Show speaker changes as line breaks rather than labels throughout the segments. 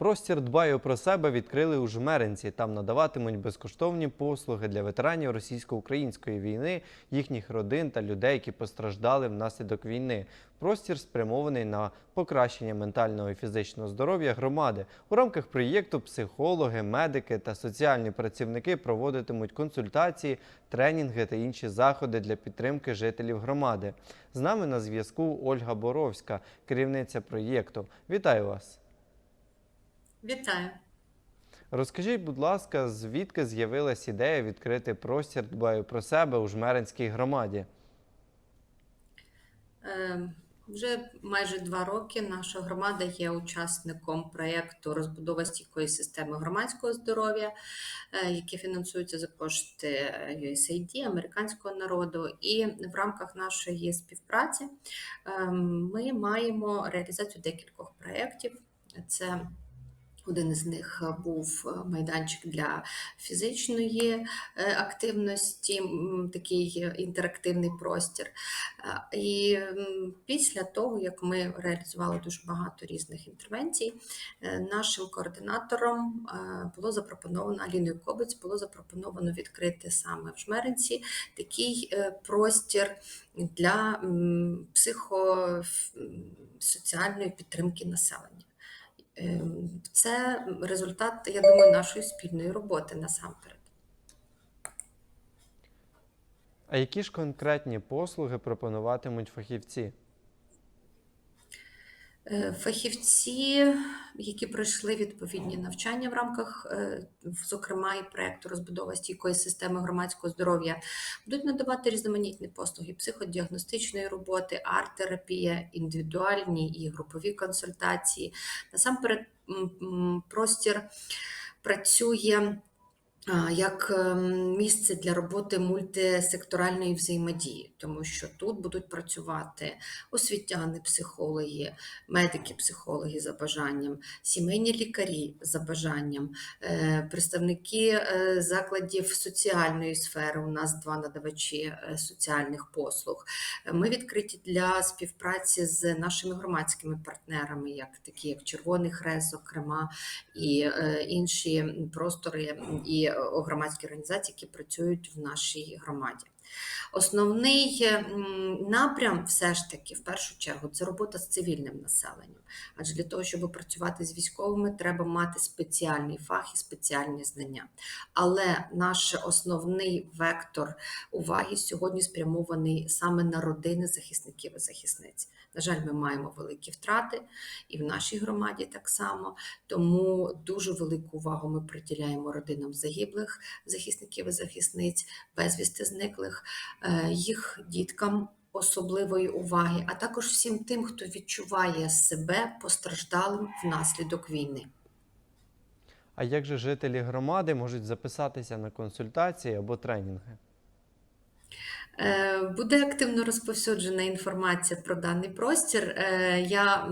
Простір дбаю про себе відкрили у Жмеринці. Там надаватимуть безкоштовні послуги для ветеранів російсько-української війни, їхніх родин та людей, які постраждали внаслідок війни. Простір спрямований на покращення ментального і фізичного здоров'я громади. У рамках проєкту психологи, медики та соціальні працівники проводитимуть консультації, тренінги та інші заходи для підтримки жителів громади. З нами на зв'язку Ольга Боровська, керівниця проєкту. Вітаю вас!
Вітаю.
Розкажіть, будь ласка, звідки з'явилась ідея відкрити простір дбаю про себе у Жмеринській громаді?
Е, Вже майже два роки наша громада є учасником проєкту розбудова стійкої системи громадського здоров'я, е, яке фінансується за кошти USAID, американського народу. І в рамках нашої співпраці е, ми маємо реалізацію декількох проєктів. Це один із них був майданчик для фізичної е, активності, такий інтерактивний простір. Е, І після того, як ми реалізували дуже багато різних інтервенцій, е, нашим координатором е, було запропоновано Аліною Кобець було запропоновано відкрити саме в Жмеринці такий е, простір для психосоціальної підтримки населення. Ем, Це результат, я думаю, нашої спільної роботи насамперед.
А які ж конкретні послуги пропонуватимуть фахівці?
Е, Фахівці, які пройшли відповідні навчання в рамках, е, зокрема, і проекту розбудова стійкої системи громадського здоров'я, будуть надавати різноманітні послуги психодіагностичної роботи, арт-терапія, індивідуальні і групові консультації. Насамперед, простір працює як ем, місце для роботи мультисекторальної взаємодії, тому що тут будуть працювати освітяни, психологи, медики, психологи за бажанням, сімейні лікарі за бажанням, е, представники е, закладів соціальної сфери. У нас два надавачі е, соціальних послуг. Ми відкриті для співпраці з нашими громадськими партнерами, як такі як Червоний Хрест, зокрема, і інші простори і громадські організації, які працюють в нашій громаді. Основний напрям, все ж таки, в першу чергу, це робота з цивільним населенням. Адже для того, щоб працювати з військовими, треба мати спеціальний фах і спеціальні знання. Але наш основний вектор уваги сьогодні спрямований саме на родини захисників і захисниць. На жаль, ми маємо великі втрати і в нашій громаді так само. Тому дуже велику увагу ми приділяємо родинам загиблих захисників і захисниць, безвісти зниклих, е, їх діткам. Особливої уваги, а також всім тим, хто відчуває себе постраждалим внаслідок війни.
А як же жителі громади можуть записатися на консультації або тренінги?
Е, Буде активно розповсюджена інформація про даний простір. Е, Я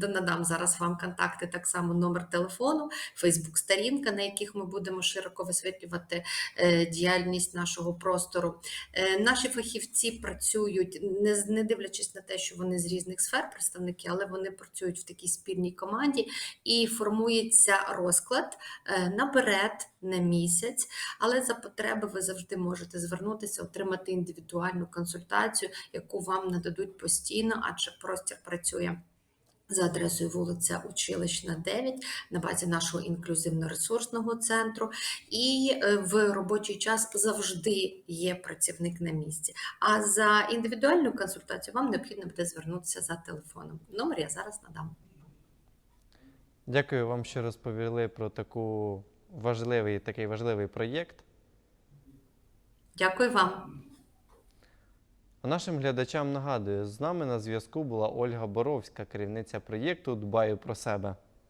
надам зараз вам контакти, так само номер телефону, Фейсбук-сторінка, на яких ми будемо широко висвітлювати е, діяльність нашого простору. Наші фахівці працюють, не, дивлячись на те, що вони з різних сфер представники, але вони працюють в такій спільній команді і формується розклад наперед на місяць. Але за потреби ви завжди можете звернутися, отримати індивідуальну консультацію, яку вам нададуть постійно, адже простір працює. За адресою вулиця Училищна, 9 на базі нашого інклюзивно-ресурсного центру, і е, в робочий час завжди є працівник на місці. А за індивідуальну консультацію вам необхідно буде звернутися за телефоном. Номер я зараз надам.
Дякую вам, що розповіли про таку важливий, такий важливий проєкт.
Дякую вам.
А нашим глядачам нагадую, з нами на зв'язку була Ольга Боровська, керівниця проєкту Дбаю про себе.